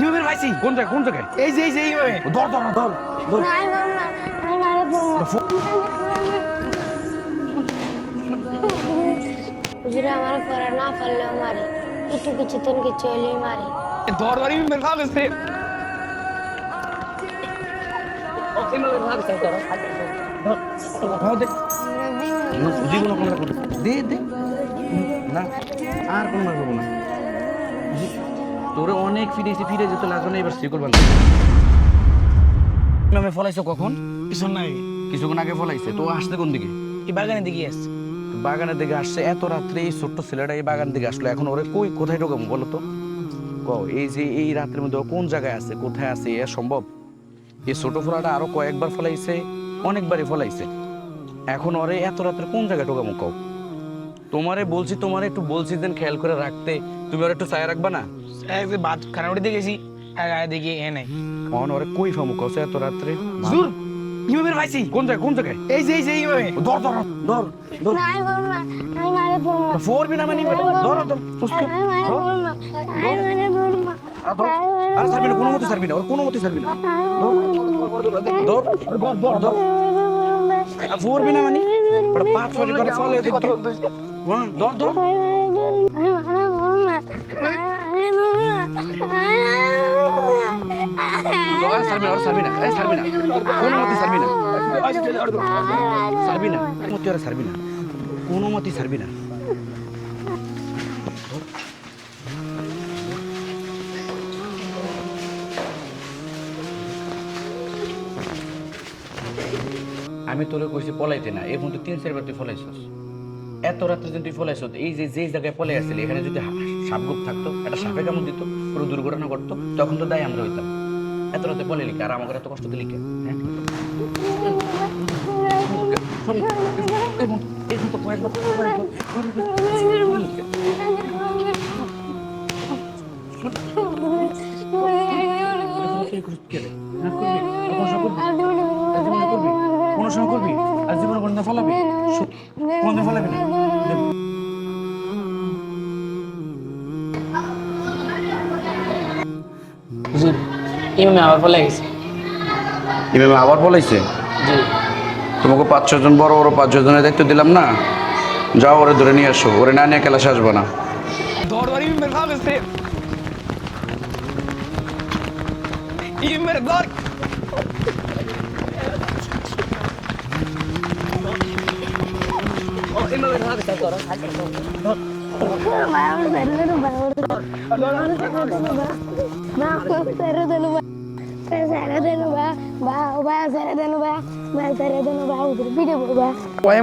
ইমামের ভাইছি কোন জায়গায় কোন জায়গায়? এই যে এই যে ইমামে ধর ধর ধর ধর। হুজুরে আমার পড়া না পারলেও মারে। একটু কিছু তুন কিছু হলেই মারে। ধর ধর ইমামের ভাব আছে দে আমরা দিন জীবন দে দে। না আর কোনো মারবো না। তোরে অনেক ফিরেছি ফিরে যেতে লাগবে না এবার বান্ধব ফলাইছো কখন? পিছন নাই। কিছুক্ষণ আগে ফলাইছে তো আসছে কোন দিকে? বাগানে দিকে আসছে। বাগানের দিকে আসছে এত রাত্রে এই ছোট্ট ছেলেটা এই বাগান দিকে আসলো। এখন ওরে কই কোথায় ঢোকাবো বলো তো? কও এই যে এই রাত্রের মধ্যে কোন জায়গায় আছে কোথায় আছে এ সম্ভব? এই ছোট ফোলাটা আরও কয়েকবার ফলাইছে অনেকবারই ফলাইছে। এখন ওরে এত রাত্রে কোন জায়গায় ঢোকাবো কও? তোমারে বলছি তোমারে একটু বলছি দেন খেয়াল করে রাখতে। তুমি ওরা একটু ছায়া রাখবা না? এক যে বাদ খানাউড়ি দিয়ে গেছি এক আগে দেখি এ নাই। কখন ওরে কই ফামু কসে এত রাত্রে? হুজুর ইমামের ভাইছি। কোন জায়গায় কোন জায়গায়? এই যে এই যে ইমামে। ধর ধর ধর ধর। নাই বাবা আমি মারা পড়ব ফোরবি না মানে ধর ধর সুস্থ আমি মারা পড়ব আমি মারা পড়ব আর ছাড়বি না কোনো মতে ছাড়বি না ওর কোনো মতে ছাড়বি না। ধর। ধর ধর ধর আর ফোরবি না মানে ওটা পাঁচ ছয় করে ফলে হ্যাঁ ধর। ধর আমি মারা না আর ছাড়বি এই ছাড়বি কোনো মতে ছাড়বি না মতে আর ছাড়বি কোনো মতে ছাড়বি আমি তোরে কইছি পলাইতে না এখন তো তিন চারবার তুই ফলাইছস এত রাত্রে যদি তুই ফলাইছ এই যে যে জায়গায় পলাই আসছিলি এখানে যদি সাপগুপ থাকতো একটা সাপে কামড় দিত পুরো দুর্ঘটনা করতো তখন তো দায় আমরা হইতাম এত রাতে পলে লিখে আর আমাকে এত কষ্ট দিলি কে হ্যাঁ এখন সময় করবি? আর জীবনে কোনো ফলাবি? ফলাবি না? হুজুর ইমামে আবার গেছে। এভাবে আবার বলাইছে জি। তোমাকে পাঁচ ছজন বড় বড় পাঁচ ছজনের দায়িত্ব দিলাম না? যাও ওরে ধরে নিয়ে আসো। ওরে না নিয়ে ক্লাসে আসব না। ইমামের ইমামের ধর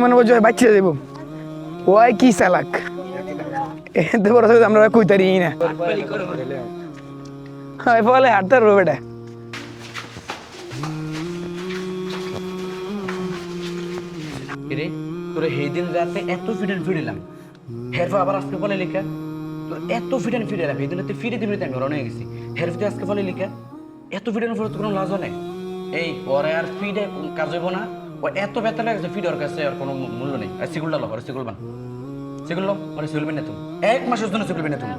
মানে বলছে কি চালাক? আমরা কইতারি না। হয় ফলে হাঁটতে রো বেটা। তোর সেই দিন রাতে এত ফিডেন ফিরিলাম। হেরফা আবার আজকে বলে লিখা, তোর এত ফিডেন ফিরিলাম সেই দিন ফিরে দিবি আমি রনে গেছি। হেরফতে আজকে বলে লিখা, এত ফিডেন ফিরে তো কোনো লাজ নেই। এই পরে আর ফিডে কাজ হইব না। ও এত বেতন লাগছে ফিডের কাছে আর কোনো মূল্য নেই। আর সিগুলটা লো আর সিগুল বান। সিগুল লো আর সিগুলবি না তুমি এক মাসের জন্য সিগুলবি না তুমি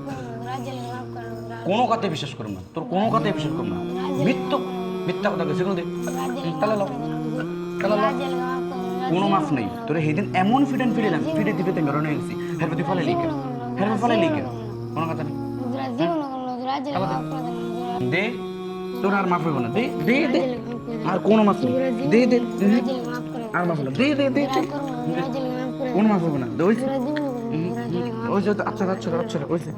কোনো কথাই বিশ্বাস করুম না। তোর কোনো কথাই বিশ্বাস করুম না। মিথ্য, মিথ্যা কথা সিগুল দে। তাহলে লো। তাহলে লো। কোনো মাফ নেই। তোরে সেদিন এমন ফিডেন ফিরিলাম ফিরে দিবে তুমি রনে গেছি হের প্রতি ফলে লিখে হের প্রতি ফলে লিখে কোনো কথা নেই। দে তোর আর মাফ হইব না। দে দে দে। আর কোনো মাফ নেই। দে দে। আর মাফ না। দে দে দে। কোনো মাফ হইব না। দে ওইছে ওইছে তো আচ্ছা আচ্ছা আচ্ছা ওইছে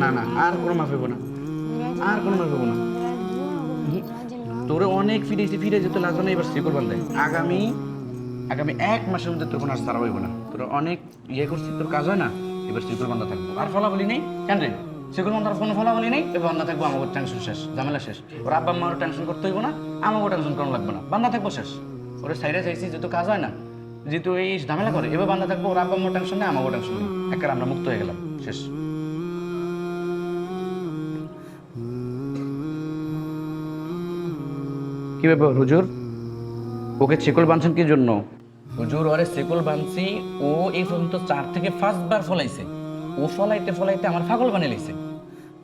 না না আর কোনো মাফ হইব না। আর কোনো মাফ হইব না। তোরে অনেক ফিরে ফিরে যেতে লাগবে না এবার শিকল বান্ধে আগামী আগামী এক মাসের মধ্যে তোর কোনো আর সারা হইব না। তোর অনেক ইয়ে করছিস তোর কাজ হয় না, এবার শিকল বান্ধা থাকব। আর ফলাফলি নেই। কেন রে? শিকল বান্ধার কোনো ফলাফলি নেই। এবার বান্ধা থাকব আমাকে টেনশন শেষ, ঝামেলা শেষ। ওর আব্বা আমারও টেনশন করতে হইব না আমাকেও টেনশন করানো লাগবে না। বান্ধা থাকব শেষ। ওরে সাইডে চাইছি, যেহেতু কাজ হয় না, যেহেতু এই ঝামেলা করে, এবার বান্ধা থাকব, ওর আব্বা আমার টেনশন নেই আমাকেও টেনশন নেই। একের আমরা মুক্ত হয়ে গেলাম, শেষ। কি ব্যাপার হুজুর? ওকে ছেকল বাঁধছেন কি জন্য? হুজুর ওরে ছেকল বাঁধছি ও এই পর্যন্ত চার থেকে পাঁচবার ফলাইছে। ও ফলাইতে ফলাইতে আমার পাগল বানিয়ে লাইছে।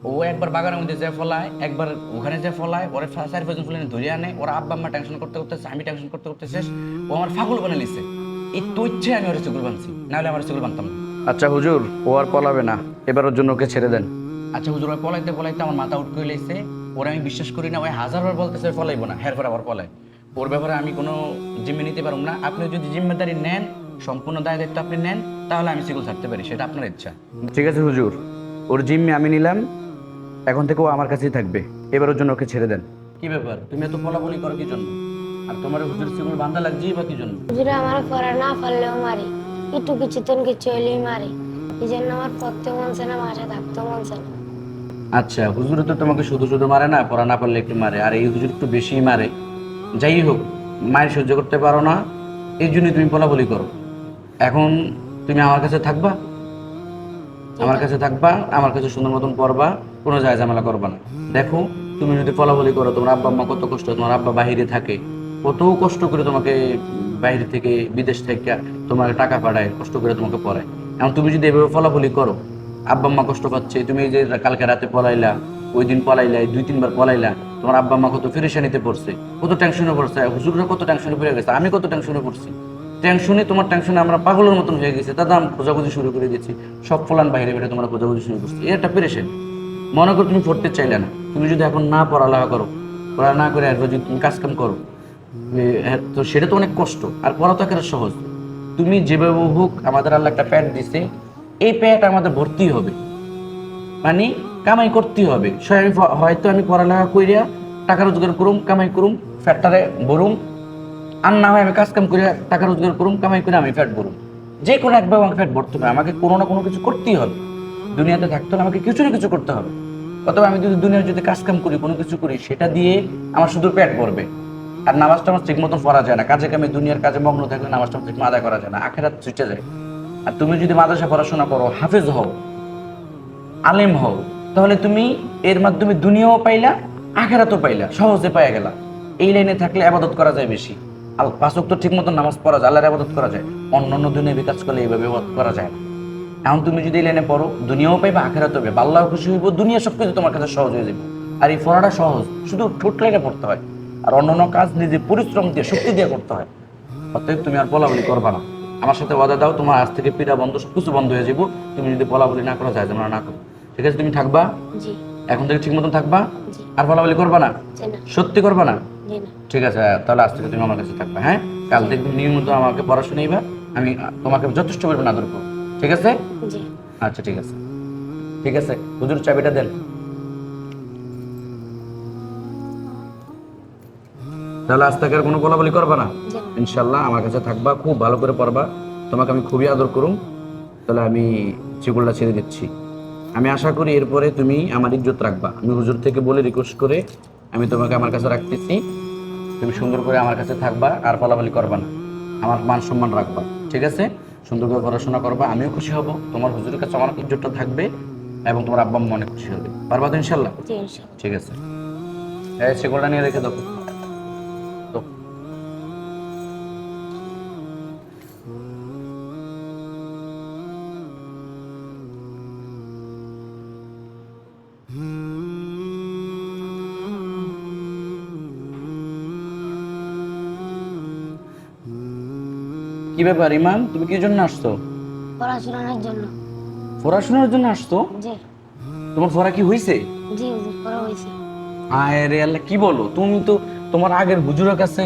ও একবার বাগানের মধ্যে যে ফলায় একবার ওখানে যে ফলায় ওরা চারি পাঁচজন ফুলে ধরে আনে ওর আব্বা আম্মা টেনশন করতে করতেছে আমি টেনশন করতে করতে শেষ ও আমার ফাগুল বানিয়ে নিচ্ছে এই তো ইচ্ছে আমি ওর চুগুল বানছি নাহলে আমার চুগুল বানতাম না। আচ্ছা হুজুর ও আর পলাবে না এবার ওর জন্য ওকে ছেড়ে দেন। আচ্ছা হুজুর ওই পলাইতে পলাইতে আমার মাথা উঠ করে লেগেছে ওরা আমি বিশ্বাস করি না ওই হাজারবার বলতেছে ফলাইবো না। হের পর আবার পলায়। ওর ব্যাপারে আমি কোনো জিম্মে নিতে পারব না। আপনি যদি জিম্মেদারি নেন সম্পূর্ণ দায় দায়িত্ব আপনি নেন তাহলে আমি সিগুল ছাড়তে পারি সেটা আপনার ইচ্ছা। ঠিক আছে হুজুর ওর জিম্মে আমি নিলাম এখন থেকে ও আমার কাছেই থাকবে। এবার ওর জন্য ওকে ছেড়ে দেন। কি ব্যাপার? তুমি এত বলাবলি করো কি জন্য? আর তোমার হুজুর সিগুল বান্ধা লাগছেই বা কি জন্য? হুজুরে আমার পড়া না পারলেও মারি। একটু কিছু তন কিছু হইলেই মারে। এই জন্য আমার পড়তে মনছে না মাসে থাকতে মনছে না। আচ্ছা হুজুর তো তোমাকে শুধু শুধু মারে না, পড়া না পারলে একটু মারে। আর এই হুজুর একটু বেশিই মারে। যাই হোক, মায়ের সহ্য করতে পারো না, এই জন্যই তুমি বলাবলি করো। এখন তুমি আমার কাছে থাকবা, আমার কাছে থাকবা, আমার কাছে সুন্দর মতন পড়বা, কোনো যায় ঝামেলা করবা না। দেখো, তুমি যদি ফলাফলি করো, তোমার আব্বা আম্মা কত কষ্ট, তোমার আব্বা বাইরে থাকে, কত কষ্ট করে তোমাকে বাইরে থেকে বিদেশ থেকে তোমাকে টাকা পাঠায়, কষ্ট করে তোমাকে পড়ায়। এখন তুমি যদি এভাবে ফলাফলি করো আব্বা আম্মা কষ্ট পাচ্ছে তুমি এই যে কালকে রাতে পলাইলা ওই দিন পলাইলা দুই তিনবার পলাইলা তোমার আব্বা আম্মা কত ফিরেশানিতে পড়ছে কত টেনশনে পড়ছে হুজুররা কত টেনশনে পড়ে গেছে আমি কত টেনশনে পড়ছি। টেনশনে তোমার টেনশনে আমরা পাগলের মতন হয়ে গেছি দাদা আমি খোঁজাখুঁজি শুরু করে দিয়েছি সব ফলান বাইরে বেড়ে তোমরা খোঁজাখুঁজি শুরু করছি এটা পেরেছেন মনে করো তুমি পড়তে চাইলে না তুমি যদি এখন না পড়ালেখা করো পড়া না করে একবার যদি তুমি কাজকাম করো হ্যাঁ, তো সেটা তো অনেক কষ্ট আর পড়া তো একেবারে সহজ। তুমি যেভাবে হোক আমাদের আল্লাহ একটা প্যাট দিছে এই প্যাট আমাদের ভর্তি হবে। মানে কামাই করতেই হবে। আমি হয়তো আমি পড়ালেখা কইরা টাকা রোজগার করুম, কামাই করুম, ফ্যাটটারে ভরুম। আর না হয় আমি কাজ কাম করে টাকা রোজগার করুম, কামাই করে আমি ফ্যাট ভরুম। যে কোনো একবার আমাকে ফ্যাট ভরতে হবে। আমাকে কোনো না কোনো কিছু করতেই হবে। দুনিয়াতে থাকতে হলে আমাকে কিছু না কিছু করতে হবে। অথবা আমি যদি দুনিয়ার যদি কাজ কাম করি, কোনো কিছু করি, সেটা দিয়ে আমার শুধু পেট ভরবে। আর নামাজটা আমার ঠিক মতন পড়া যায় না। কাজে কামে দুনিয়ার কাজে মগ্ন থাকলে নামাজটা ঠিক মতো আদায় করা যায় না। আখেরাত ছুটে যায়। আর তুমি যদি মাদ্রাসা পড়াশোনা করো, হাফেজ হও, আলেম হও, তাহলে তুমি এর মাধ্যমে দুনিয়াও পাইলা, আখেরাতও পাইলা, সহজে পাইয়া গেলা। এই লাইনে থাকলে আবাদত করা যায় বেশি। আল পাঁচক তো ঠিক মতো নামাজ পড়া যায়, আল্লাহর আবাদত করা যায়। অন্য অন্য দুনিয়া বিকাশ করলে এইভাবে করা যায় এখন তুমি যদি এই লাইনে পড়ো, দুনিয়াও পাইবে, আখেরাতও পাইবা আল্লাহ খুশি হইব, দুনিয়া সব কিছু তোমার কাছে সহজ হয়ে যাবে আর এই পড়াটা সহজ, শুধু ঠোঁট লাইনে পড়তে হয়। আর অন্য অন্য কাজ নিজে পরিশ্রম দিয়ে, শক্তি দিয়ে করতে হয়। অতএব তুমি আর বলা বলি করবা না। আমার সাথে ওয়াদা দাও তোমার আজ থেকে পীড়া বন্ধ সব কিছু বন্ধ হয়ে যাব তুমি যদি বলাবলি না করো যায় যেমন না করো ঠিক আছে তুমি থাকবা? এখন থেকে ঠিক মতন থাকবা? আর বলাবলি করবা না? সত্যি করবা না? ঠিক আছে তাহলে আজ থেকে তুমি আমার কাছে থাকবা হ্যাঁ? কাল থেকে তুমি নিয়মিত আমাকে পড়াশোনা নিবা আমি তোমাকে যথেষ্ট পরিমাণ আদর করব। ঠিক আছে? আচ্ছা ঠিক আছে। ঠিক আছে হুজুর চাবিটা দেন। তাহলে আজ থেকে আর কোনো বলাবলি করবা না? ইনশাল্লাহ আমার কাছে থাকবা খুব ভালো করে পড়বা। তোমাকে আমি খুবই আদর করুম। তাহলে আমি চিকুলটা ছেড়ে দিচ্ছি। আমি আশা করি এরপরে তুমি আমার ইজ্জত রাখবা। আমি হুজুর থেকে বলে রিকোয়েস্ট করে আমি তোমাকে আমার কাছে রাখতেছি। তুমি সুন্দর করে আমার কাছে থাকবা আর বলাবলি করবা না। আমার মান সম্মান রাখবা ঠিক আছে? সুন্দর করে পড়াশোনা করবা আমিও খুশি হব। তোমার হুজুরের কাছে আমার ইজ্জতটা থাকবে এবং তোমার আব্বা মনে অনেক খুশি হবে। পারবা তো ইনশাল্লাহ ঠিক আছে। এই চিকুলটা নিয়ে রেখে দাও। কি ব্যাপার ইমাম তুমি কি জন্য আসছো? পড়াশোনার জন্য। পড়াশোনার জন্য আসছো? জি। তোমার পড়া কি হয়েছে জি হুজুর পড়া হয়েছে আয় রে আল্লাহ কি বলো? তুমি তো তোমার আগের হুজুরের কাছে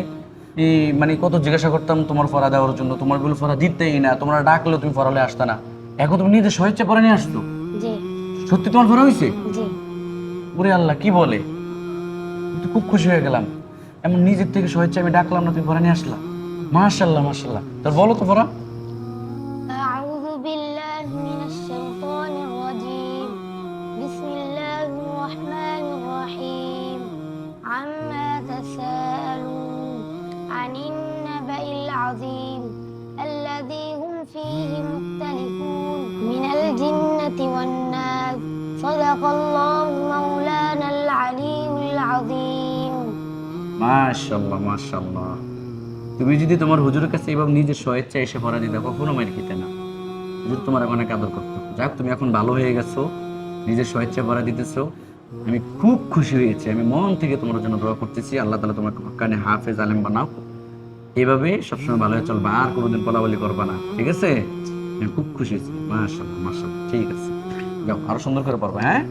মানে কত জিজ্ঞাসা করতাম তোমার ফরা দেওয়ার জন্য তোমারগুলো ফরা দিতেই না তোমরা ডাকলেও তুমি ফরালে আসতে না। এখন তুমি নিজে স্বেচ্ছা পরে নিয়ে আসছো? জি। সত্যি তোমার ফরা হয়েছে জি। ওরে আল্লাহ কি বলে? খুব খুশি হয়ে গেলাম। এমন নিজের থেকে স্বেচ্ছা আমি ডাকলাম না তুমি ফরা নিয়ে আসলা? মাশাল্লাহ মাশাল্লাহ তোর বলো তো ফরা أعوذ بالله من الشيطان الرجيم بسم الله الرحمن الرحيم عما تساءلون عن النبأ العظيم الذي هم فيه مختلفون من الجنة والناس صدق الله مولانا العلي العظيم মাশাল্লাহ মাশাল্লাহ তুমি যদি তোমার হুজুরের কাছে এভাবে নিজের স্বেচ্ছা এসে পড়া দিতে, কখনো মার খেতে না। হুজুর তোমার অনেক আদর করতো। যাক, তুমি এখন ভালো হয়ে গেছো, নিজের স্বেচ্ছা পড়া দিতেছো। আমি খুব খুশি হয়েছি, আমি মন থেকে তোমার জন্য দোয়া করতেছি। আল্লাহ তালা তোমাকে কানে হাফেজ, আলেম বানাও। এভাবে সবসময় ভালো হয়ে চলবা, আর কোনোদিন বলাবলি করবা না, ঠিক আছে? আমি খুব খুশি হয়েছি। মাশাল্লাহ মাশাল্লাহ ঠিক আছে। যাও, আরও সুন্দর করে পড়বা হ্যাঁ?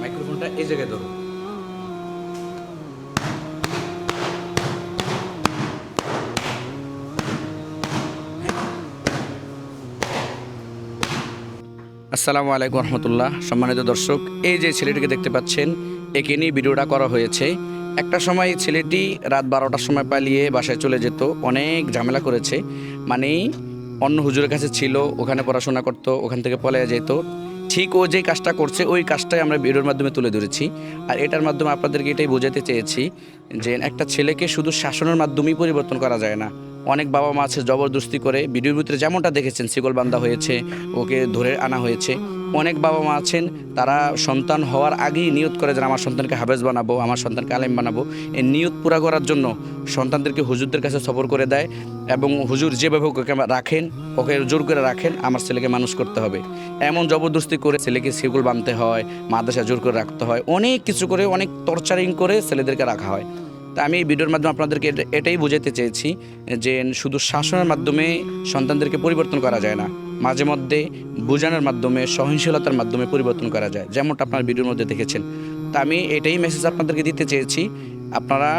মাইক্রোফোনটা এই জায়গায় ধরো। আসসালামু আলাইকুম রহমতুল্লাহ। সম্মানিত দর্শক, এই যে ছেলেটিকে দেখতে পাচ্ছেন, একে নিয়ে ভিডিওটা করা হয়েছে। একটা সময় ছেলেটি রাত বারোটার সময় পালিয়ে বাসায় চলে যেত, অনেক ঝামেলা করেছে। মানে অন্য হুজুরের কাছে ছিল, ওখানে পড়াশোনা করতো, ওখান থেকে পলাইয়া যেত ঠিক ও যে কাজটা করছে, ওই কাজটাই আমরা ভিডিওর মাধ্যমে তুলে ধরেছি। আর এটার মাধ্যমে আপনাদেরকে এটাই বোঝাতে চেয়েছি যে একটা ছেলেকে শুধু শাসনের মাধ্যমেই পরিবর্তন করা যায় না। অনেক বাবা মা আছে, জবরদস্তি করে, ভিডিওর ভিতরে যেমনটা দেখেছেন, শিকল বান্ধা হয়েছে, ওকে ধরে আনা হয়েছে। অনেক বাবা মা আছেন, তারা সন্তান হওয়ার আগেই নিয়ত করে যে আমার সন্তানকে হাফেজ বানাবো, আমার সন্তানকে আলেম বানাবো। এই নিয়ত পুরা করার জন্য সন্তানদেরকে হুজুরদের কাছে সফর করে দেয় এবং হুজুর যেভাবে ওকে রাখেন, ওকে জোর করে রাখেন, আমার ছেলেকে মানুষ করতে হবে। এমন জবরদস্তি করে ছেলেকে শিকল বানতে হয় মাদ্রাসা জোর করে রাখতে হয়, অনেক কিছু করে, অনেক টর্চারিং করে ছেলেদেরকে রাখা হয়। তা আমি এই ভিডিওর মাধ্যমে আপনাদেরকে এটা- এটাই বোঝাতে চেয়েছি যে শুধু শাসনের মাধ্যমে সন্তানদেরকে পরিবর্তন করা যায় না। মাঝে মধ্যে বোঝানোর মাধ্যমে সহনশীলতার মাধ্যমে পরিবর্তন করা যায়, যেমনটা আপনার ভিডিওর মধ্যে দেখেছেন। তা আমি এটাই মেসেজ আপনাদেরকে দিতে চেয়েছি, আপনারা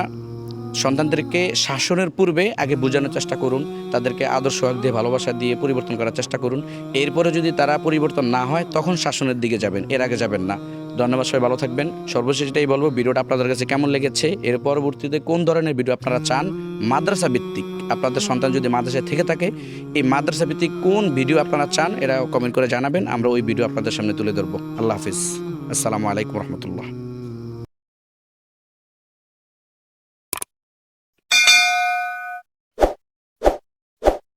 সন্তানদেরকে শাসনের পূর্বে আগে বোঝানোর চেষ্টা করুন, তাদেরকে আদর্শ হক দিয়ে, ভালোবাসা দিয়ে পরিবর্তন করার চেষ্টা করুন। এরপরে যদি তারা পরিবর্তন না হয়, তখন শাসনের দিকে যাবেন, এর আগে যাবেন না। ধন্যবাদ সবাই, ভালো থাকবেন। সর্বশেষ এটাই বলব, ভিডিওটা আপনাদের কাছে কেমন লেগেছে, এর পরবর্তীতে কোন ধরনের ভিডিও আপনারা চান, মাদ্রাসা ভিত্তিক আপনাদের সন্তান যদি মাদ্রাসায় থেকে থাকে, এই মাদ্রাসা ভিত্তিক কোন ভিডিও আপনারা চান, এরা কমেন্ট করে জানাবেন, আমরা ওই ভিডিও আপনাদের সামনে তুলে ধরবো। আল্লাহ হাফিজ। আসসালামু আলাইকুম রহমতুল্লাহ।